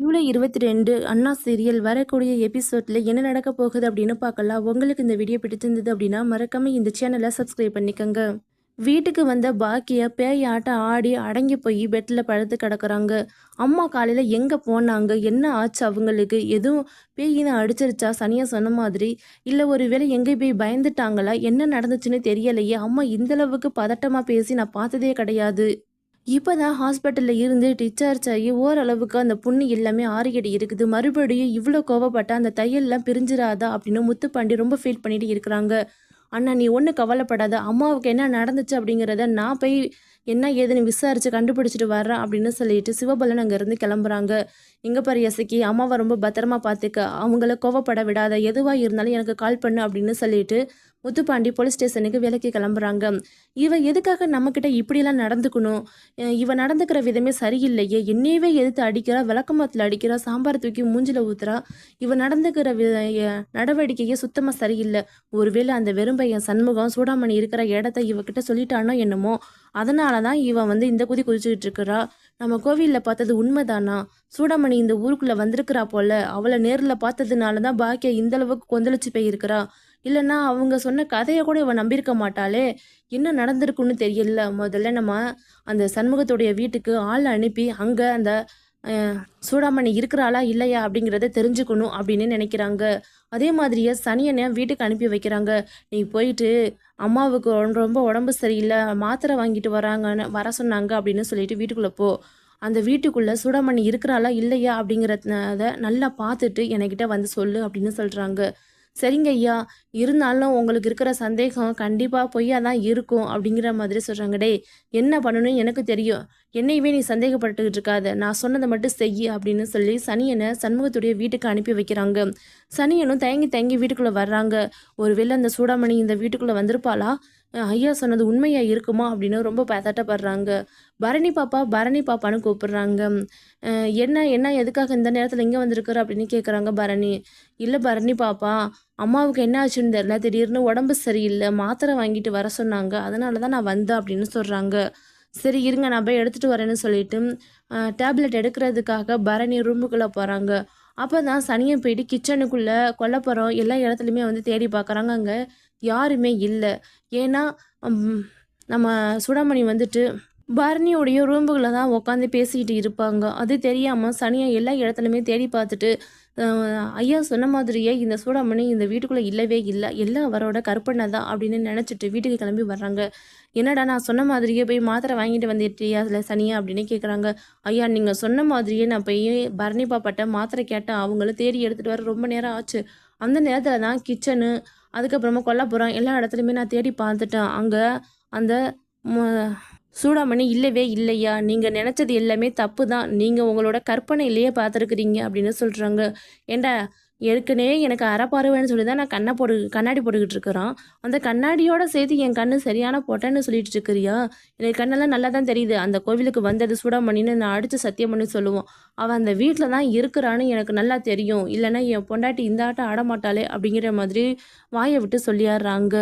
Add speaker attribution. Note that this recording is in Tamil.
Speaker 1: ஜூலை இருபத்தி ரெண்டு அண்ணா சீரியல் வரக்கூடிய எபிசோட்ல என்ன நடக்க போகுது அப்படின்னு பார்க்கலாம். உங்களுக்கு இந்த வீடியோ பிடிச்சிருந்தது அப்படின்னா மறக்காம இந்த சேனலை சப்ஸ்கிரைப் பண்ணிக்கோங்க. வீட்டுக்கு வந்த பாக்கியை பேய் ஆட்டம் ஆடி அடங்கி போய் பெட்டில் படுத்து கிடக்குறாங்க. அம்மா காலையில் எங்கே போனாங்க? என்ன ஆச்சு அவங்களுக்கு? எதுவும் பேயினை அடிச்சிருச்சா? சனியா சொன்ன மாதிரி இல்லை ஒரு வேளை எங்கே போய் பயந்துட்டாங்களா? என்ன நடந்துச்சுன்னு தெரியலையே. அம்மா இந்தளவுக்கு பதட்டமாக பேசி நான் பார்த்ததே கிடையாது. இப்போ தான் ஹாஸ்பிட்டலில் இருந்து டிஸ்சார்ஜ் ஆகி ஓரளவுக்கு அந்த புண்ணு எல்லாமே ஆறிக்கிட்டு இருக்குது. மறுபடியும் இவ்வளோ கோவப்பட்ட அந்த தையல்லாம் பிரிஞ்சிடாதா அப்படின்னு முத்துப்பாண்டி ரொம்ப ஃபீல் பண்ணிட்டு இருக்கிறாங்க. அண்ணா நீ ஒன்றும் கவலைப்படாத. அம்மாவுக்கு என்ன நடந்துச்சு அப்படிங்கிறத நான் போய் என்ன ஏதுன்னு விசாரித்து கண்டுபிடிச்சிட்டு வர்றேன் அப்படின்னு சொல்லிட்டு சிவபலன் அங்கேருந்து கிளம்புறாங்க. எங்கே பாரு எசக்கி அம்மாவை ரொம்ப பத்திரமா பார்த்துக்க அவங்கள கோவப்பட விடாத. எதுவாக இருந்தாலும் எனக்கு கால் பண்ணு அப்படின்னு சொல்லிட்டு முத்துப்பாண்டி போலீஸ் ஸ்டேஷனுக்கு விலைக்கு கிளம்புறாங்க. இவ எதுக்காக நம்மக்கிட்ட இப்படியெல்லாம் நடந்துக்கணும்? அஹ் இவ நடந்துக்கிற விதமே சரியில்லையே. என்னையவே எதிர்த்து அடிக்கிறா விளக்கமத்தில் அடிக்கிறா சாம்பார் தூக்கி மூஞ்சில் ஊத்துறா. இவ நடந்துக்கிற வி நடவடிக்கையே சுத்தமாக சரியில்லை. ஒருவேளை அந்த வெறும்பையன் சண்முகம் சூடாமணி இருக்கிற இடத்த இவகிட்ட சொல்லிட்டானோ என்னமோ. அதனால தான் இவன் வந்து இந்த குதி குதிச்சுக்கிட்டு இருக்கிறா. நம்ம கோவிலில் பார்த்தது உண்மைதானா? சூடாமணி இந்த ஊருக்குள்ளே வந்திருக்கிறா போல. அவளை நேரில் பார்த்ததுனால தான் பாக்கியா இந்த அளவுக்கு கொந்தளிச்சு போயிருக்கிறா. இல்லைன்னா அவங்க சொன்ன கதையை கூட இவன் நம்பியிருக்க மாட்டாளே. என்ன நடந்திருக்குன்னு தெரியல. முதல்ல நம்ம அந்த சண்முகத்துடைய வீட்டுக்கு ஆள் அனுப்பி அங்கே அந்த சூடாமணி இருக்கிறாளா இல்லையா அப்படிங்கிறத தெரிஞ்சுக்கணும் அப்படின்னு நினைக்கிறாங்க. அதே மாதிரியே சனியனை வீட்டுக்கு அனுப்பி வைக்கிறாங்க. நீ போயிட்டு அம்மாவுக்கு ரொம்ப- உடம்பு சரியில்லை மாத்திரை வாங்கிட்டு வராங்கன்னு வர சொன்னாங்க அப்படின்னு சொல்லிட்டு வீட்டுக்குள்ளே போ. அந்த வீட்டுக்குள்ளே சுடமணி இருக்கிறாளா இல்லையா அப்படிங்கிறத நல்லா பார்த்துட்டு என்கிட்ட வந்து சொல்லு அப்படின்னு சொல்கிறாங்க சரிங்க ஐயா. இருந்தாலும் உங்களுக்கு இருக்கிற சந்தேகம் கண்டிப்பாக பொய்யா தான் இருக்கும் அப்படிங்கிற மாதிரி சொல்கிறாங்க டே என்ன பண்ணணும்னு எனக்கு தெரியும். என்னையவே நீ சந்தேகப்பட்டுக்கிட்டு இருக்காத. நான் சொன்னதை மட்டும் செய் அப்படின்னு சொல்லி சனியனை சண்முகத்துடைய வீட்டுக்கு அனுப்பி வைக்கிறாங்க. சனியனும் தயங்கி தயங்கி வீட்டுக்குள்ளே வர்றாங்க. ஒருவேளை அந்த சூடாமணி இந்த வீட்டுக்குள்ளே வந்திருப்பாளா? ஐயா சொன்னது உண்மையா இருக்குமா அப்படின்னு ரொம்ப பதட்டப்படுறாங்க பரணி பாப்பா பரணி பாப்பான்னு கூப்பிடுறாங்க. என்ன என்ன எதுக்காக இந்த நேரத்தில் இங்கே வந்திருக்கிற அப்படின்னு கேட்குறாங்க பரணி. இல்லை பரணி பாப்பா அம்மாவுக்கு என்ன ஆச்சுன்னு தெரியல திடீர்னு உடம்பு சரியில்லை மாத்திரை வாங்கிட்டு வர சொன்னாங்க அதனால தான் நான் வந்தேன் அப்படின்னு சொல்கிறாங்க சரி இருங்க நான் போய் எடுத்துகிட்டு வரேன்னு சொல்லிட்டு டேப்லெட் எடுக்கிறதுக்காக பரணி ரூமுக்குள்ளே போகிறாங்க அப்போ தான் சனியை போயிட்டு கிச்சனுக்குள்ளே கொல்லப்புறம். எல்லா இடத்துலையுமே வந்து தேடி பார்க்குறாங்க அங்கே. யாருமே இல்லை. ஏன்னா நம்ம சுடாமணி வந்துட்டு பரணியோடைய ரூம்புகளில் தான் உட்காந்து பேசிக்கிட்டு இருப்பாங்க. அது தெரியாமல் சனியை எல்லா இடத்துலையுமே தேடி பார்த்துட்டு ஐயா சொன்ன மாதிரியே இந்த சூடாமணி இந்த வீட்டுக்குள்ளே இல்லவே இல்லை. எல்லாம் அவரோட கற்பனை தான் அப்படின்னு நினச்சிட்டு வீட்டுக்கு கிளம்பி வர்றாங்க. என்னடா நான் சொன்ன மாதிரியே போய் மாத்திரை வாங்கிட்டு வந்துட்டியா அதில் சனியா அப்படின்னு கேட்குறாங்க ஐயா நீங்கள் சொன்ன மாதிரியே நான் போய் பரணி பாப்பாட்ட மாத்திரை கேட்டேன். அவங்கள தேடி எடுத்துகிட்டு வர ரொம்ப நேரம் ஆச்சு. அந்த நேரத்தில் தான் கிச்சனு அதுக்கப்புறமா கொல்லப்புறம் எல்லா இடத்துலையுமே நான் தேடி பார்த்துட்டேன். அங்கே அந்த சூடாமணி இல்லவே இல்லையா? நீங்கள் நினச்சது எல்லாமே தப்பு தான் நீங்கள் உங்களோட கற்பனையிலேயே பார்த்துருக்குறீங்க அப்படின்னு சொல்கிறாங்க ஏண்டா ஏற்கனவே எனக்கு அறப்பாருவேன்னு சொல்லி தான் நான் கண்ணை போடு கண்ணாடி போட்டுக்கிட்டு இருக்கிறான். அந்த கண்ணாடியோட சேர்த்து என் கண்ணு சரியான போட்டேன்னு சொல்லிட்டு இருக்கிறியா? எனக்கு கண்ணெல்லாம் நல்லா தான் தெரியுது. அந்த கோவிலுக்கு வந்தது சூடாமணின்னு நான் அடித்து சத்தியம் பண்ணி சொல்லுவோம். அவன் அந்த வீட்டில் தான் இருக்கிறான்னு எனக்கு நல்லா தெரியும். இல்லைன்னா என் பொண்டாட்டி இந்த ஆட்டம் ஆடமாட்டாளே அப்படிங்கிற மாதிரி வாயை விட்டு சொல்லிடுறாங்க